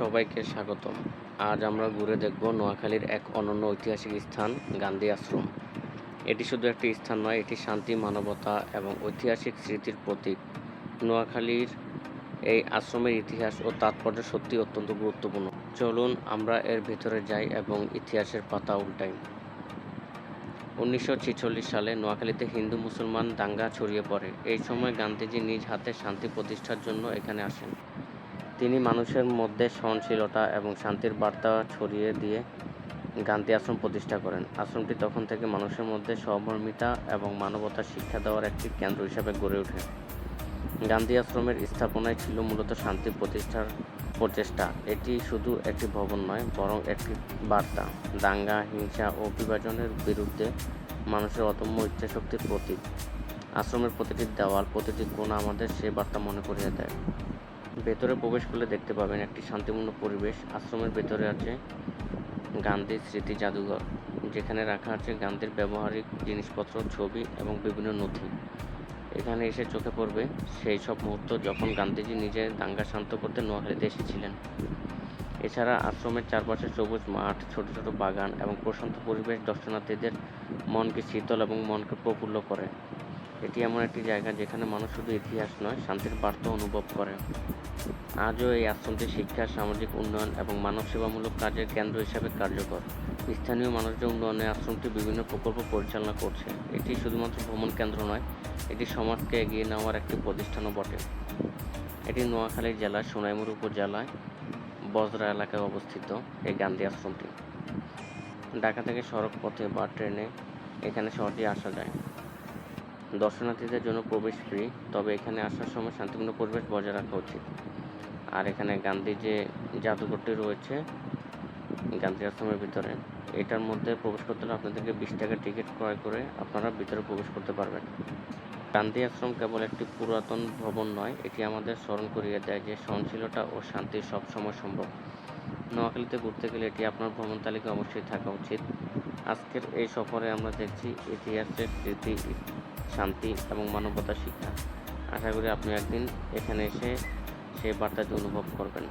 সবাইকে স্বাগতম। আজ আমরা ঘুরে দেখব নোয়াখালীর এক অনন্য ঐতিহাসিক স্থান, গান্ধী আশ্রম। এটি শুধু একটি স্থান নয়, এটি শান্তি, মানবতা এবং ঐতিহাসিক স্মৃতির প্রতীক। নোয়াখালীর এই আশ্রমের ইতিহাস ও তাৎপর্য সত্যি অত্যন্ত গুরুত্বপূর্ণ। চলুন আমরা এর ভিতরে যাই এবং ইতিহাসের পাতা উল্টাই। উনিশশো সালে নোয়াখালীতে হিন্দু মুসলমান দাঙ্গা ছড়িয়ে পড়ে। এই সময় গান্ধীজি নিজ হাতে শান্তি প্রতিষ্ঠার জন্য এখানে আসেন। তিনি মানুষের মধ্যে সহনশীলতা এবং শান্তির বার্তা ছড়িয়ে দিয়ে গান্ধী আশ্রম প্রতিষ্ঠা করেন। আশ্রমটি তখন থেকে মানুষের মধ্যে সহমর্মিতা এবং মানবতার শিক্ষা দেওয়ার একটি কেন্দ্র হিসেবে গড়ে ওঠে। গান্ধী আশ্রমের স্থাপনায় ছিল মূলত শান্তি প্রতিষ্ঠার প্রচেষ্টা। এটি শুধু একটি ভবন নয়, বরং একটি বার্তা। দাঙ্গা, হিংসা ও বিভাজনের বিরুদ্ধে মানুষের অদম্য ইচ্ছাশক্তির প্রতীক। আশ্রমের প্রতিটি দেওয়াল, প্রতিটি কোণা আমাদের সে বার্তা মনে করিয়ে দেয়। ভেতরে প্রবেশ করলে দেখতে পাবেন একটি শান্তিপূর্ণ পরিবেশ। আশ্রমের ভেতরে আছে গান্ধীর স্মৃতি জাদুঘর, যেখানে রাখা আছে গান্ধীর ব্যবহারিক জিনিসপত্র, ছবি এবং বিভিন্ন নথি। এখানে এসে চোখে পড়বে সেই সব মুহূর্ত যখন গান্ধীজি নিজে দাঙ্গা শান্ত করতে নোয়াখালীতে এসেছিলেন। এছাড়া আশ্রমের চারপাশে সবুজ মাঠ, ছোট ছোট বাগান এবং প্রশান্ত পরিবেশ দর্শনার্থীদের মনকে শীতল এবং মনকে প্রফুল্ল করে। এটি এমন একটি জায়গা যেখানে মানুষ শুধু ইতিহাস নয়, শান্তির বার্তা অনুভব করে আজও এই আশ্রমটি শিক্ষা, সামাজিক উন্নয়ন এবং মানব সেবামূলক কাজের কেন্দ্র হিসাবে কার্যকর। স্থানীয় মানুষদের উন্নয়নে আশ্রমটি বিভিন্ন প্রকল্প পরিচালনা করছে। এটি শুধুমাত্র ভ্রমণ কেন্দ্র নয়, এটি সমাজকে এগিয়ে নেওয়ার একটি প্রতিষ্ঠানও বটে। এটি নোয়াখালী জেলার সোনাইমুর উপজেলায় বজরা এলাকায় অবস্থিত এই গান্ধী আশ্রমটি। ঢাকা থেকে সড়ক পথে বা ট্রেনে এখানে সহজেই আসা যায়। দর্শনার্থীদের জন্য প্রবেশ ফ্রি তবে এখানে আসার সময় শান্তিপূর্ণ পরিবেশ বজায় রাখা উচিত। আর এখানে গান্ধী যে জাদুঘরটি রয়েছে, গান্ধী আশ্রমের ভিতরে, এটার মধ্যে প্রবেশ করতে হলে আপনাদেরকে বিশ টাকা টিকিট ক্রয় করে আপনারা ভিতরে প্রবেশ করতে পারবেন। গান্ধী আশ্রম কেবল একটি পুরাতন ভবন নয়, এটি আমাদের স্মরণ করিয়ে দেয় যে সহনশীলতা ও শান্তি সবসময় সম্ভব। নোয়াখালীতে ঘুরতে গেলে এটি আপনার ভ্রমণ তালিকায় অবশ্যই থাকা উচিত। আজকের এই সফরে আমরা দেখছি ইতিহাসের স্মৃতি শান্তি এবং মানবতার শিক্ষা। আশা করি আপনি একদিন এখানে এসে সেই বার্তাটি অনুভব করবেন।